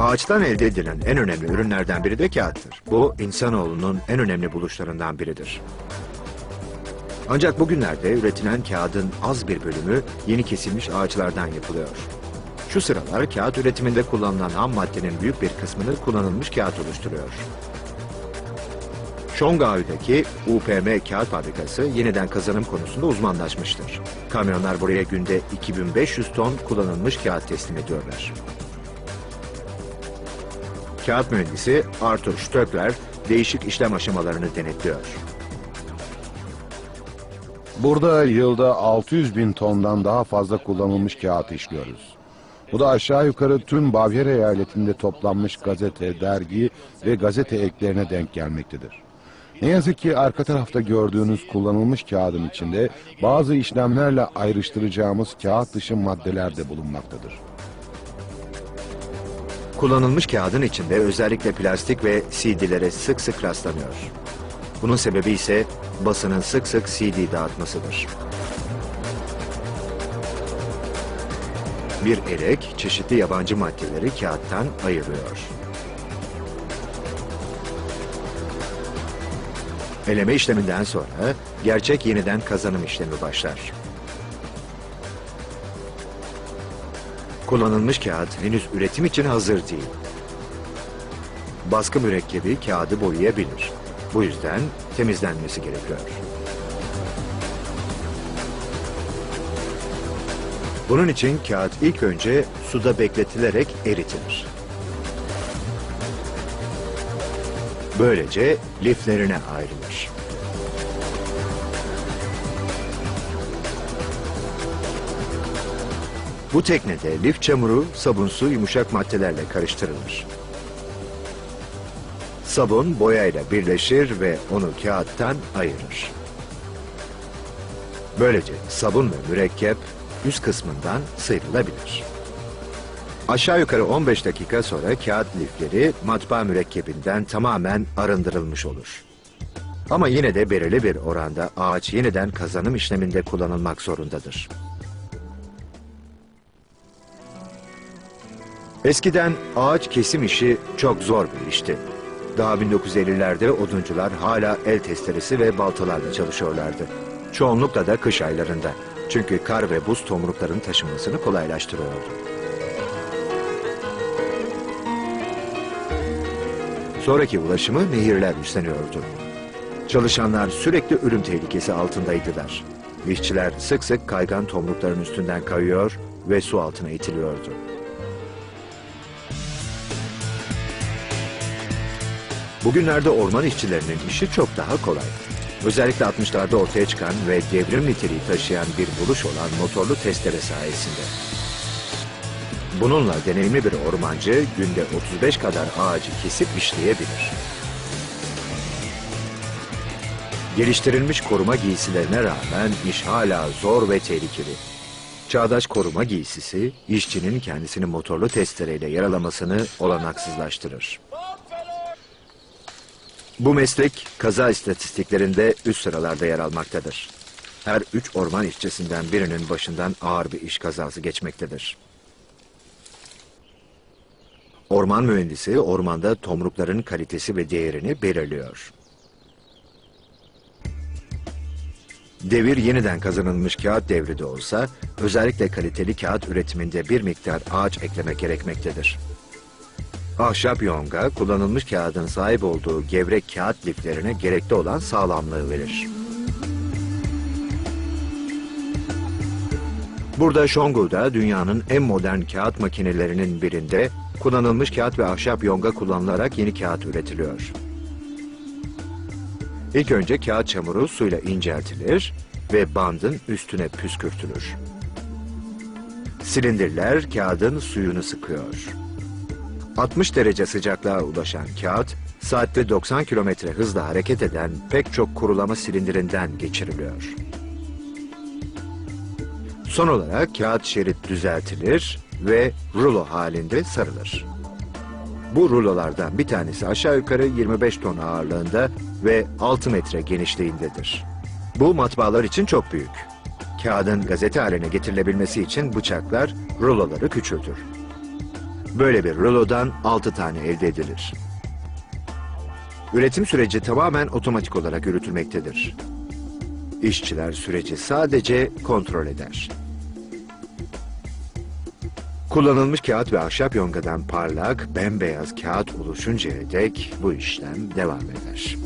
Ağaçtan elde edilen en önemli ürünlerden biri de kağıttır. Bu insanoğlunun en önemli buluşlarından biridir. Ancak bugünlerde üretilen kağıdın az bir bölümü yeni kesilmiş ağaçlardan yapılıyor. Şu sıralar kağıt üretiminde kullanılan ham maddenin büyük bir kısmını kullanılmış kağıt oluşturuyor. Şongau'daki UPM kağıt fabrikası yeniden kazanım konusunda uzmanlaşmıştır. Kamyonlar buraya günde 2500 ton kullanılmış kağıt teslim ediyorlar. Kağıt mühendisi Arthur Stöckler değişik işlem aşamalarını denetliyor. Burada yılda 600 bin tondan daha fazla kullanılmış kağıt işliyoruz. Bu da aşağı yukarı tüm Bavyera eyaletinde toplanmış gazete, dergi ve gazete eklerine denk gelmektedir. Ne yazık ki arka tarafta gördüğünüz kullanılmış kağıdın içinde bazı işlemlerle ayrıştıracağımız kağıt dışı maddeler de bulunmaktadır. Kullanılmış kağıdın içinde özellikle plastik ve CD'lere sık sık rastlanıyor. Bunun sebebi ise basının sık sık CD dağıtmasıdır. Bir elek çeşitli yabancı maddeleri kağıttan ayırıyor. Eleme işleminden sonra gerçek yeniden kazanım işlemi başlar. Kullanılmış kağıt henüz üretim için hazır değil. Baskı mürekkebi kağıdı boyayabilir. Bu yüzden temizlenmesi gerekiyor. Bunun için kağıt ilk önce suda bekletilerek eritilir. Böylece liflerine ayrılır. Bu teknede lif çamuru, sabunsu yumuşak maddelerle karıştırılır. Sabun boyayla birleşir ve onu kağıttan ayırır. Böylece sabun ve mürekkep üst kısmından sıyrılabilir. Aşağı yukarı 15 dakika sonra kağıt lifleri matbaa mürekkebinden tamamen arındırılmış olur. Ama yine de belirli bir oranda ağaç yeniden kazanım işleminde kullanılmak zorundadır. Eskiden ağaç kesim işi çok zor bir işti. Daha 1950'lerde oduncular hala el testeresi ve baltalarla çalışıyorlardı. Çoğunlukla da kış aylarında. Çünkü kar ve buz tomrukların taşınmasını kolaylaştırıyordu. Sonraki ulaşımı nehirler üstleniyordu. Çalışanlar sürekli ölüm tehlikesi altındaydılar. İşçiler sık sık kaygan tomrukların üstünden kayıyor ve su altına itiliyordu. Bugünlerde orman işçilerinin işi çok daha kolay. Özellikle 60'larda ortaya çıkan ve devrim niteliği taşıyan bir buluş olan motorlu testere sayesinde. Bununla deneyimli bir ormancı günde 35 kadar ağacı kesip işleyebilir. Geliştirilmiş koruma giysilerine rağmen iş hala zor ve tehlikeli. Çağdaş koruma giysisi, işçinin kendisini motorlu testereyle yaralamasını olanaksızlaştırır. Bu meslek kaza istatistiklerinde üst sıralarda yer almaktadır. Her üç orman işçisinden birinin başından ağır bir iş kazası geçmektedir. Orman mühendisi ormanda tomrukların kalitesi ve değerini belirliyor. Devir yeniden kazanılmış kağıt devri de olsa özellikle kaliteli kağıt üretiminde bir miktar ağaç eklemek gerekmektedir. Ahşap yonga kullanılmış kağıdın sahip olduğu gevrek kağıt liflerine gerekli olan sağlamlığı verir. Burada Şongu'da dünyanın en modern kağıt makinelerinin birinde kullanılmış kağıt ve ahşap yonga kullanılarak yeni kağıt üretiliyor. İlk önce kağıt çamuru suyla inceltilir ve bandın üstüne püskürtülür. Silindirler kağıdın suyunu sıkıyor. 60 derece sıcaklığa ulaşan kağıt, saatte 90 kilometre hızla hareket eden pek çok kurulama silindirinden geçiriliyor. Son olarak kağıt şerit düzeltilir ve rulo halinde sarılır. Bu rulolardan bir tanesi aşağı yukarı 25 ton ağırlığında ve 6 metre genişliğindedir. Bu matbaalar için çok büyük. Kağıdın gazete haline getirilebilmesi için bıçaklar ruloları küçültür. Böyle bir rulodan 6 tane elde edilir. Üretim süreci tamamen otomatik olarak yürütülmektedir. İşçiler süreci sadece kontrol eder. Kullanılmış kağıt ve ahşap yongadan parlak, bembeyaz kağıt oluşuncaya dek bu işlem devam eder.